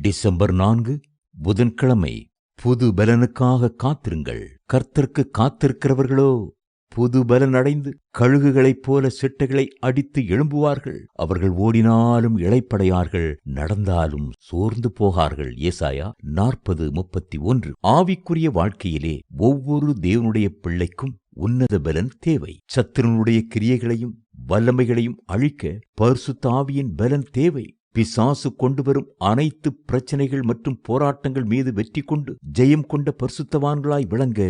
December நான்கு புதன்கிழமை. புது பலனுக்காக காத்திருங்கள். கர்த்தர்க்கு காத்திருக்கிறவர்களோ புது பலன் அடைந்து கழுகுகளைப் போல சிட்டைகளை அடித்து எழும்புவார்கள். அவர்கள் ஓடினாலும் இளைப்படையார்கள் நடந்தாலும் சோர்ந்து போகார்கள். ஏசாயா நாற்பது முப்பத்தி ஒன்று. ஆவிக்குரிய வாழ்க்கையிலே ஒவ்வொரு தேவனுடைய பிள்ளைக்கும் உன்னத பலன் தேவை. சத்திரனுடைய கிரியைகளையும் வல்லமைகளையும் அழிக்க பரிசுத்தாவியின் பலன் தேவை. பிசாசு கொண்டு வரும் அனைத்து பிரச்சனைகள் மற்றும் போராட்டங்கள் மீது வெற்றி கொண்டு ஜெயம் கொண்ட பரிசுத்தவான்களாய் விளங்க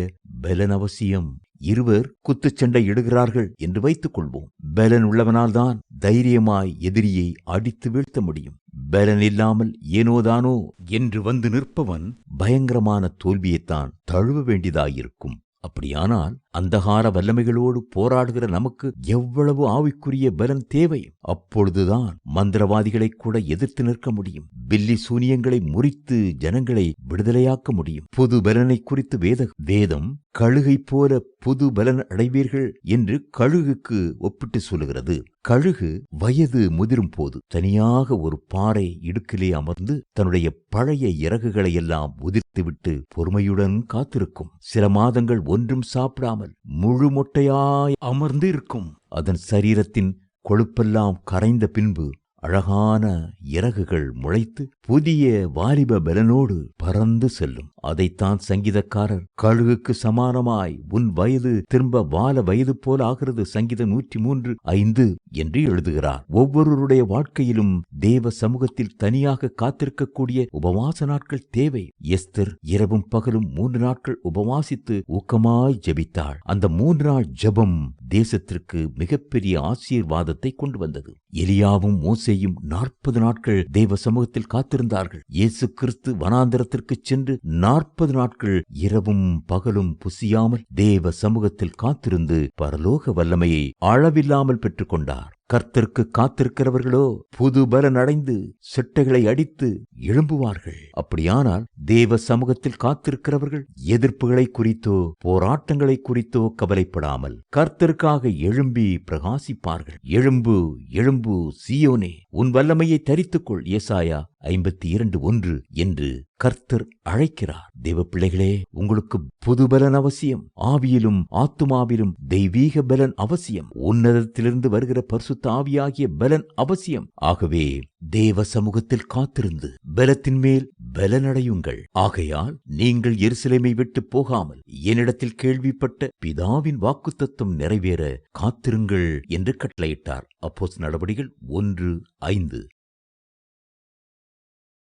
பலன் அவசியம். இருவர் குத்துச்சண்டை இடுகிறார்கள் என்று வைத்துக் கொள்வோம். பலன் உள்ளவனால்தான் தைரியமாய் எதிரியை அடித்து வீழ்த்த முடியும். பலன் இல்லாமல் ஏனோதானோ என்று வந்து நிற்பவன் பயங்கரமான தோல்வியைத்தான் தழுவ வேண்டியதாயிருக்கும். அப்படியானால் அந்தகார வல்லமைகளோடு போராடுகிற நமக்கு எவ்வளவு ஆவிக்குரிய பலன் தேவை? அப்பொழுதுதான் மந்திரவாதிகளை கூட எதிர்த்து நிற்க முடியும். பில்லி சூனியங்களை முறித்து ஜனங்களை விடுதலையாக்க முடியும். புது பலனை குறித்து வேத வேதம் கழுகை போல புது பலன் அடைவீர்கள் என்று கழுகுக்கு ஒப்பிட்டு சொல்லுகிறது. கழுகு வயது முதிரும் போது தனியாக ஒரு பாறை இடுக்கிலே அமர்ந்து தன்னுடைய பழைய இறகுகளை எல்லாம் உதிர்த்துவிட்டு பொறுமையுடன் காத்திருக்கும். சில மாதங்கள் ஒன்றும் சாப்பிடாமல் முழு மொட்டையாய் அமர்ந்து இருக்கும் அதன் சரீரத்தின் கொழுப்பெல்லாம் கரைந்த பின்பு அழகான இறகுகள் முளைத்து புதிய வாலிப பலனோடு பறந்து செல்லும். அதைத்தான் சங்கீதக்காரர் கழுகுக்கு சமானமாய் உன் வயது திரும்ப வால வயது போல ஆகிறது சங்கீதம் நூற்றி மூன்று ஐந்து என்று எழுதுகிறார். ஒவ்வொருவருடைய வாழ்க்கையிலும் தேவ சமூகத்தில் தனியாக காத்திருக்கக்கூடிய உபவாச நாட்கள் தேவை. எஸ்தர் இரவும் பகலும் மூன்று நாட்கள் உபவாசித்து ஊக்கமாய் ஜெபித்தாள். அந்த மூன்று நாள் ஜெபம் தேசத்திற்கு மிகப்பெரிய ஆசீர்வாதத்தை கொண்டு வந்தது. எலியாவும் மோசேயும் நாற்பது நாட்கள் தேவ சமூகத்தில் காத்திருந்தார்கள். இயேசு கிறிஸ்து வனாந்திரத்திற்கு சென்று நாற்பது நாட்கள் இரவும் பகலும் புசியாமல் தேவ சமூகத்தில் காத்திருந்து பரலோக வல்லமையை அளவில்லாமல் பெற்றுக்கொண்டார். கர்த்தருக்கு காத்திருக்கிறவர்களோ புது பலன் அடைந்து சிட்டைகளை அடித்து எழும்புவார்கள். அப்படியானால் தேவ சமூகத்தில் காத்திருக்கிறவர்கள் எதிர்ப்புகளை குறித்தோ போராட்டங்களை குறித்தோ கவலைப்படாமல் கர்த்தருக்காக எழும்பி பிரகாசிப்பார்கள். எழும்பு எழும்பு சியோனே உன் வல்லமையை தரித்துக்கொள். ஏசாயா ஐம்பத்தி இரண்டு ஒன்று என்று கர்த்தர் அழைக்கிறார். தேவ பிள்ளைகளே உங்களுக்கு புது பலன் அவசியம். ஆவியிலும் ஆத்துமாவிலும் தெய்வீக பலன் அவசியம். உன்னதத்திலிருந்து வருகிற பரிசு தாவியாகிய பலன் அவசியம். ஆகவே தேவ சமூகத்தில் காத்திருந்து பலத்தின் மேல் பலனடையுங்கள். ஆகையால் நீங்கள் எருசலேமை விட்டு போகாமல் என்னிடத்தில் கேள்விப்பட்ட பிதாவின் வாக்குத்தத்தம் நிறைவேற காத்திருங்கள் என்று கட்டளையிட்டார். அப்போஸ் நடவடிகள் ஒன்று ஐந்து.